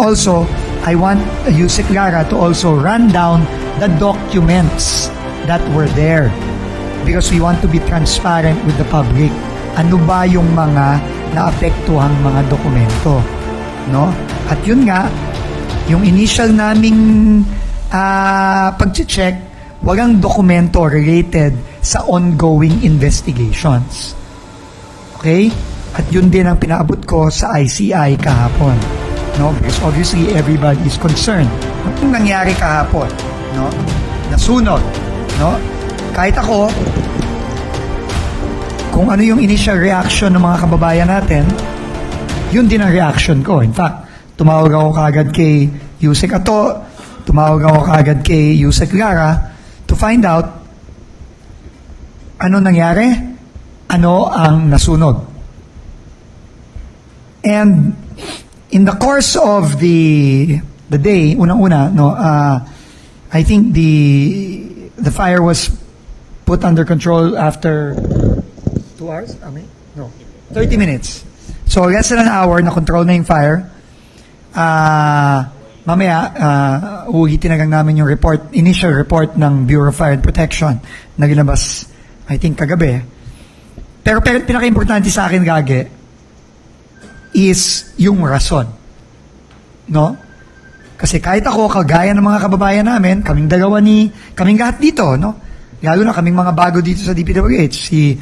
Also, I want Yusek Lara to also run down the documents that were there because we want to be transparent with the public. Ano ba yung mga naapektuhang mga dokumento? No? At yun nga, yung initial naming ah pag-check, walang dokumento related sa ongoing investigations. Okay? At yun din ang pinaabot ko sa ICI kahapon. No? Because obviously everybody is concerned. Anong nangyari kahapon? No? Nasunod. No? Kahit ako, kung ano yung initial reaction ng mga kababayan natin, yun din ang reaction ko. In fact, tumawag ako kagad kay Yusek Ato, tumawag ako kagad kay Yusek Lara to find out ano nangyari, ano ang nasunod. And in the course of the the day, unang-una, no, uh, I think the the fire was put under control after two hours? I mean, no, 30 minutes. So less than an hour na control na yung fire. Ah, mamaya, uh, uulitin na lang namin yung report, initial report ng Bureau of Fire and Protection na ginabas, I think, kagabi. Pero, pero pinaka-importante sa akin, Gage, is yung rason. No? Kasi kahit ako, kagaya ng mga kababayan namin, kaming dalawa ni, kaming lahat dito, no? Lalo na kaming mga bago dito sa DPWH, si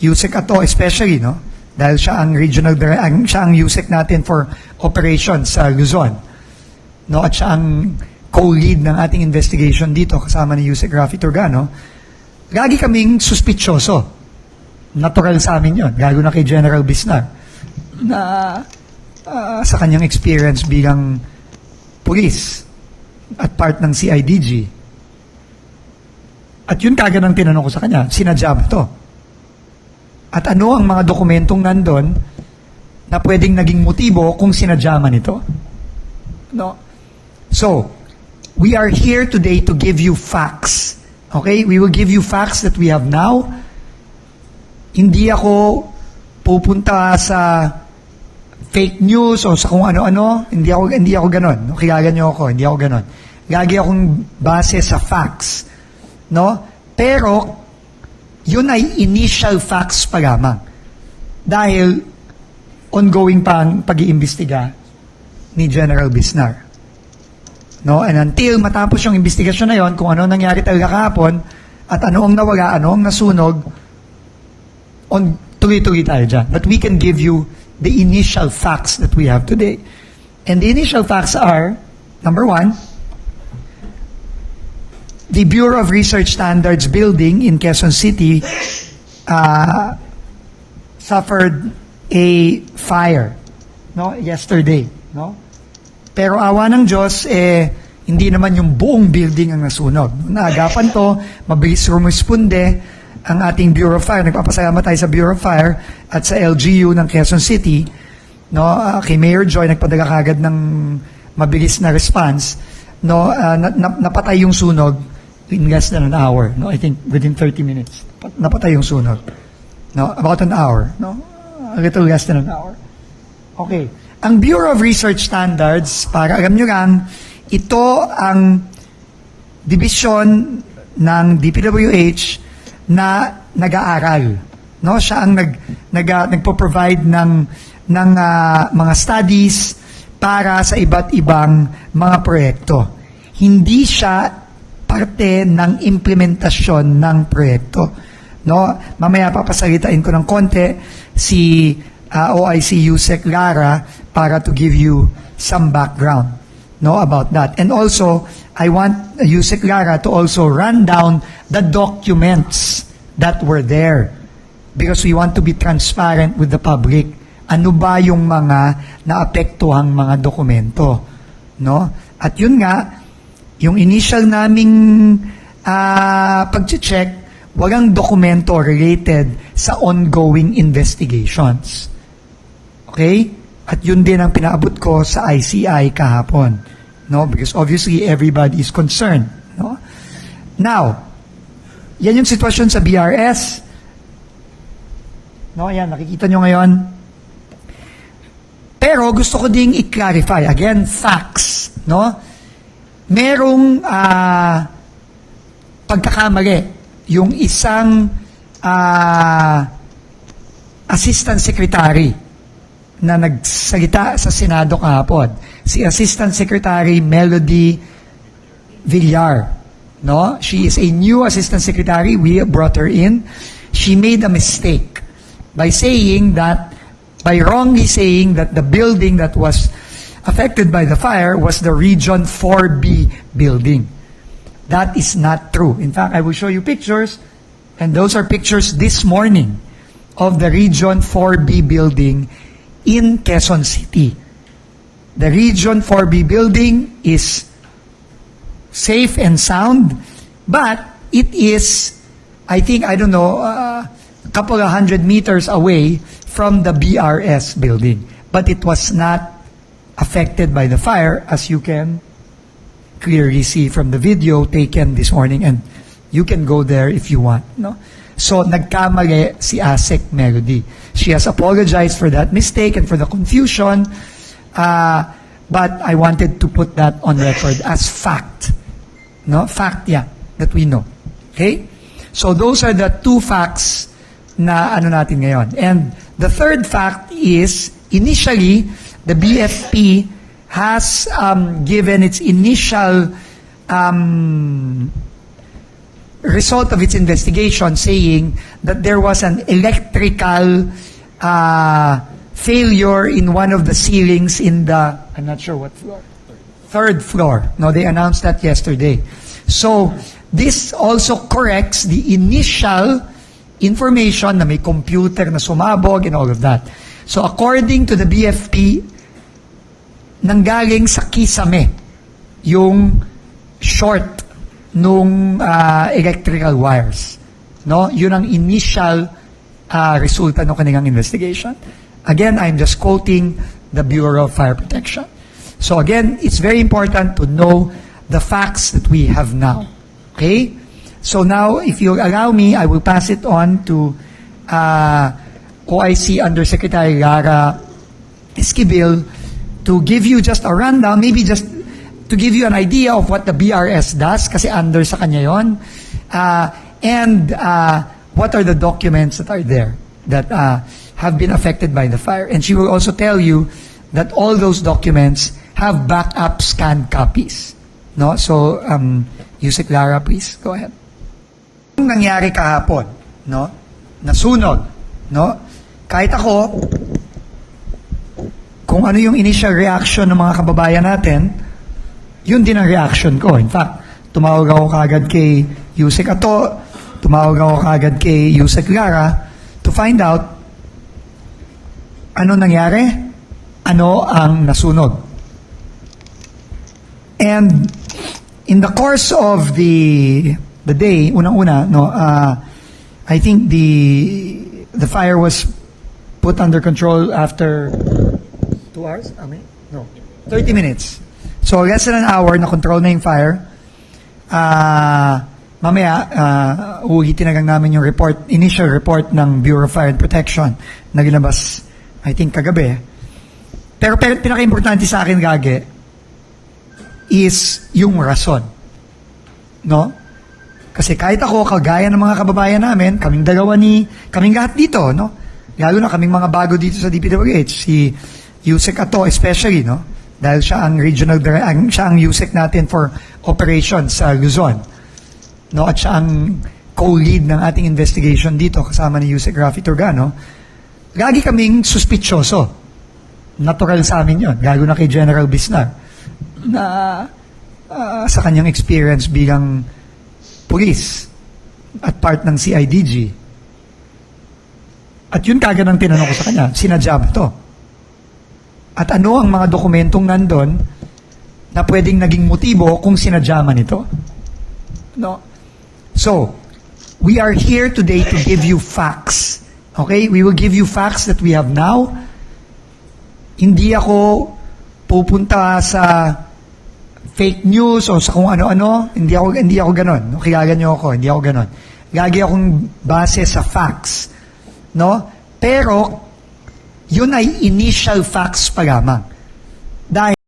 Yusek Ato especially, no? Dahil siya ang regional, ang, siya ang Yusek natin for operations sa Luzon. No? At siya ang co-lead ng ating investigation dito, kasama ni Yusek Rafi Turgano. Lagi kaming suspitsyoso. Natural sa amin yon, lalo na kay General Bisnar na ah, sa kanyang experience bilang pulis at part ng CIDG. At yun kagad ang tinanong ko sa kanya, sinadya to? At ano ang mga dokumentong nandun na pwedeng naging motibo kung sinadya man ito? No? So, we are here today to give you facts. Okay? We will give you facts that we have now. Hindi ako pupunta sa fake news o sa kung ano-ano, hindi ako hindi ako ganon. No? Kilala niyo ako, hindi ako ganon. Lagi akong base sa facts. No? Pero yun ay initial facts pa lamang. Dahil ongoing pa ang pag-iimbestiga ni General Bisnar. No? And until matapos yung investigasyon na yon, kung ano nangyari talaga kahapon, at ano ang nawala, ano ang nasunog, on tuloy-tuloy tayo dyan. But we can give you the initial facts that we have today. And the initial facts are, number one, the Bureau of Research Standards building in Quezon City uh, suffered a fire no yesterday no? Pero awa ng Diyos eh hindi naman yung buong building ang nasunog. Naagapan to mabilis rumisponde ang ating Bureau of Fire nagpapasalamat tayo sa Bureau of Fire at sa LGU ng Quezon City no? Ah, kay Mayor Joy nagpadala kagad ng mabilis na response no? Ah, na- na- napatay yung sunog in less than an hour no? I think within 30 minutes. Pat- napatay yung sunog no? About an hour no? A little less than an hour. Okay. Ang Bureau of Research Standards para alam nyo lang ito ang division ng DPWH na nag-aaral. No siya ang nag nag ah, nagpo-provide ng ng ah, mga studies para sa iba't ibang mga proyekto. Hindi siya parte ng implementasyon ng proyekto. No mamaya papasalitain ko ng konti si ah, OIC Yusek Lara para to give you some background no about that. And also I want Yusek Lara to also run down the documents that were there. Because we want to be transparent with the public. Ano ba yung mga naapektuhang mga dokumento no? At yun nga yung initial naming ah pag-check walang dokumento related sa ongoing investigations. Okay? At yun din ang pinaabot ko sa ICI kahapon. No? Because obviously everybody is concerned. No? Now, yan yung sitwasyon sa BRS. No, yan, nakikita nyo ngayon. Pero gusto ko ding i-clarify, again, facts, no? Merong ah, pagkakamali yung isang ah, assistant secretary na nagsalita sa Senado kahapon. Si Assistant Secretary Melody Villar. No? She is a new Assistant Secretary. We brought her in. She made a mistake by saying that, by wrongly saying that the building that was affected by the fire was the Region 4B building. That is not true. In fact, I will show you pictures, and those are pictures this morning of the Region 4B building in Quezon City. The Region 4B building is safe and sound, but it is, I think, I don't know, uh, a couple of hundred meters away from the BRS building. But it was not affected by the fire, as you can clearly see from the video taken this morning, and you can go there if you want. No? So, nagkamali si ASEC Melody. She has apologized for that mistake and for the confusion, uh, but I wanted to put that on record as fact. No? Fact, yeah, that we know. Okay? So, those are the two facts na ano natin ngayon. And the third fact is, initially, the BFP has um, given its initial um, result of its investigation saying that there was an electrical uh, failure in one of the ceilings in the, I'm not sure what floor, third floor. No, they announced that yesterday. So, this also corrects the initial information na may computer na sumabog and all of that. So, according to the BFP, nanggaling sa kisame yung short nung ah, electrical wires. No? Yun ang initial ah, resulta ng kanilang investigation. Again, I'm just quoting the Bureau of Fire Protection. So again, it's very important to know the facts that we have now. Okay? So now, if you allow me, I will pass it on to uh, OIC Undersecretary Lara Esquivel to give you just a rundown, maybe just to give you an idea of what the BRS does, kasi under sa kanya yon, uh, and uh, what are the documents that are there that uh, have been affected by the fire. And she will also tell you that all those documents have backup scanned copies. No? So, um, Yusek Lara, please, go ahead. Yung nangyari kahapon, no? Nasunog, no? Kahit ako, kung ano yung initial reaction ng mga kababayan natin, yun din ang reaction ko. In fact, tumawag ako kagad kay Yusek Ato, tumawag ako kagad kay Yusek Lara to find out ano nangyari, ano ang nasunog. And in the course of the the day, unang-una, no, uh, I think the the fire was put under control after two hours? I mean, no, 30 minutes. So less than an hour na control na yung fire. Ah, mamaya, uh, uhitin na namin yung report, initial report ng Bureau of Fire and Protection na ginabas, I think, kagabi. Pero, pero pinaka-importante sa akin, Gage, is yung rason. No? Kasi kahit ako, kagaya ng mga kababayan namin, kaming dalawa ni, kaming lahat dito, no? Lalo na kaming mga bago dito sa DPWH, si Yusek Ato especially, no? Dahil siya ang regional, ang, siya ang Yusek natin for operations sa Luzon. No? At siya ang co-lead ng ating investigation dito kasama ni Yusek Rafi Turgano. Lagi kaming suspitsyoso. Natural sa amin yon, lalo na kay General Bisnar na ah, sa kanyang experience bilang police at part ng CIDG. At yun kagad ang tinanong ko sa kanya, sinadya ba to? At ano ang mga dokumentong nandun na pwedeng naging motibo kung sinadya man ito? No? So, we are here today to give you facts. Okay? We will give you facts that we have now. Hindi ako pupunta sa fake news o sa kung ano-ano. Hindi ako hindi ako ganon. No? Kilala niyo ako, hindi ako ganon. Lagi akong base sa facts. No? Pero Yun ay initial facts pa lamang. Dahil